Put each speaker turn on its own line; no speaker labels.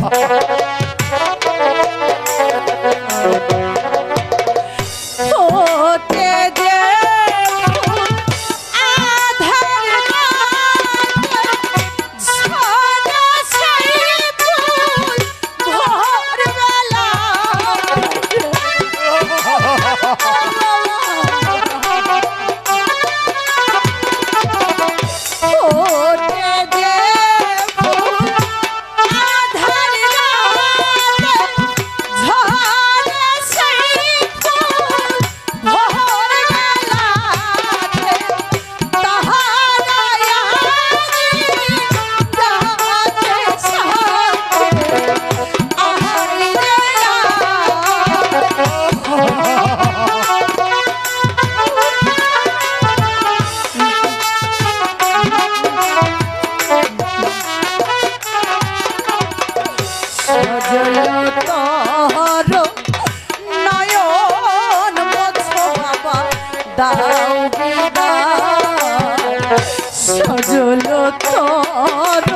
Ha ha ha! দাও বিদা সজল তহর